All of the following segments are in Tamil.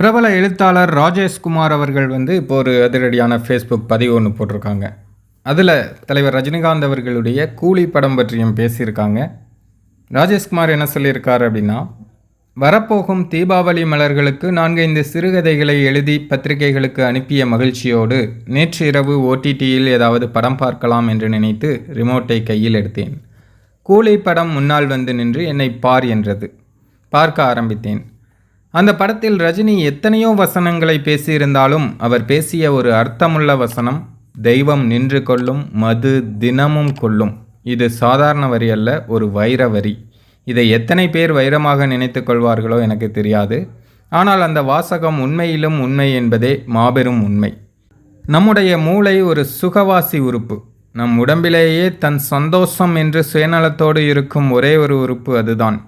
பிரபல எழுத்தாளர் ராஜேஷ்குமார் அவர்கள் வந்து இப்போ ஒரு அதிரடியான ஃபேஸ்புக் பதிவு ஒன்று போட்டிருக்காங்க. அதில் தலைவர் ரஜினிகாந்த் அவர்களுடைய கூலி படம் பற்றியும் பேசியிருக்காங்க. ராஜேஷ்குமார் என்ன சொல்லியிருக்கார் அப்படின்னா வரப்போகும் தீபாவளி மலர்களுக்கு நான்கைந்து சிறுகதைகளை எழுதி பத்திரிகைகளுக்கு அனுப்பிய மகிழ்ச்சியோடு நேற்று இரவு ஓடிடியில் ஏதாவது படம் பார்க்கலாம் என்று நினைத்து ரிமோட்டை கையில் எடுத்தேன். கூலி படம் முன்னால் வந்து நின்று என்னை பார் என்றது. பார்க்க ஆரம்பித்தேன். அந்த படத்தில் ரஜினி எத்தனையோ வசனங்களை பேசியிருந்தாலும் அவர் பேசிய ஒரு அர்த்தமுள்ள வசனம் தெய்வம் நின்று கொள்ளும் மது தினமும் கொள்ளும். இது சாதாரண வரி அல்ல ஒரு வைர வரி. இதை எத்தனை பேர் வைரமாக நினைத்து கொள்வார்களோ எனக்கு தெரியாது. ஆனால் அந்த வாசகம் உண்மையிலும் உண்மை என்பதே மாபெரும் உண்மை. நம்முடைய மூளை ஒரு சுகவாசி உறுப்பு. நம் உடம்பிலேயே தன் சந்தோஷம் என்று சுயநலத்தோடு இருக்கும் ஒரே ஒரு உறுப்பு அதுதான்.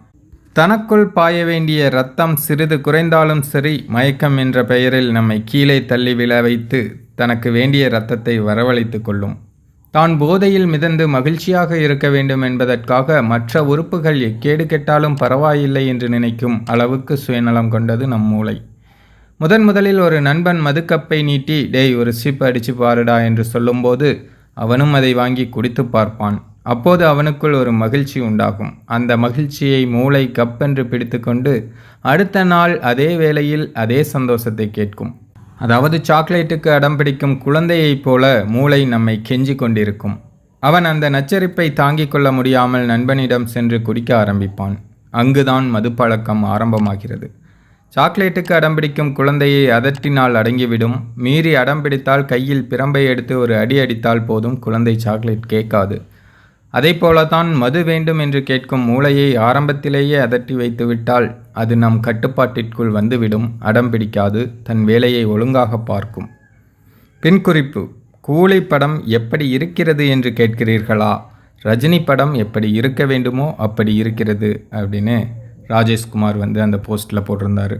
தனக்குள் பாய வேண்டிய ரத்தம் சிறிது குறைந்தாலும் சரி மயக்கம் என்ற பெயரில் நம்மை கீழே தள்ளி விழ வைத்து தனக்கு வேண்டிய இரத்தத்தை வரவழைத்து கொள்ளும். தான் போதையில் மிதந்து மகிழ்ச்சியாக இருக்க வேண்டும் என்பதற்காக மற்ற உறுப்புகள் எக்கேடு கெட்டாலும் பரவாயில்லை என்று நினைக்கும் அளவுக்கு சுயநலம் கொண்டது நம் மூளை. முதன் முதலில் ஒரு நண்பன் மதுக்கப்பை நீட்டி டேய் ஒரு சிப் அடிச்சு பாருடா என்று சொல்லும்போது அவனும் அதை வாங்கி குடித்து பார்ப்பான். அப்போது அவனுக்குள் ஒரு மகிழ்ச்சி உண்டாகும். அந்த மகிழ்ச்சியை மூளை கப்பென்று பிடித்துக்கொண்டு அடுத்த நாள் அதே வேளையில் அதே சந்தோஷத்தை கேட்கும். அதாவது சாக்லேட்டுக்கு அடம் பிடிக்கும் குழந்தையைப் போல மூளை நம்மை கெஞ்சி கொண்டிருக்கும். அவன் அந்த நச்சரிப்பை தாங்கிக் கொள்ள முடியாமல் நண்பனிடம் சென்று குடிக்க ஆரம்பிப்பான். அங்குதான் மதுப்பழக்கம் ஆரம்பமாகிறது. சாக்லேட்டுக்கு அடம்பிடிக்கும் குழந்தையை அதட்டினால் அடங்கிவிடும். மீறி அடம் பிடித்தால் கையில் பிரம்பை எடுத்து ஒரு அடி அடித்தால் போதும் குழந்தை சாக்லேட் கேட்காது. அதை போலத்தான் மது வேண்டும் என்று கேட்கும் மூளையை ஆரம்பத்திலேயே அதட்டி வைத்துவிட்டால் அது நம் கட்டுப்பாட்டிற்குள் வந்துவிடும் அடம் பிடிக்காது தன் வேலையை ஒழுங்காக பார்க்கும். பின் குறிப்பு கூலி படம் எப்படி இருக்கிறது என்று கேட்கிறீர்களா? ரஜினி படம் எப்படி இருக்க வேண்டுமோ அப்படி இருக்கிறது அப்படின்னு ராஜேஷ்குமார் வந்து அந்த போஸ்ட்டில் போட்டிருந்தார்.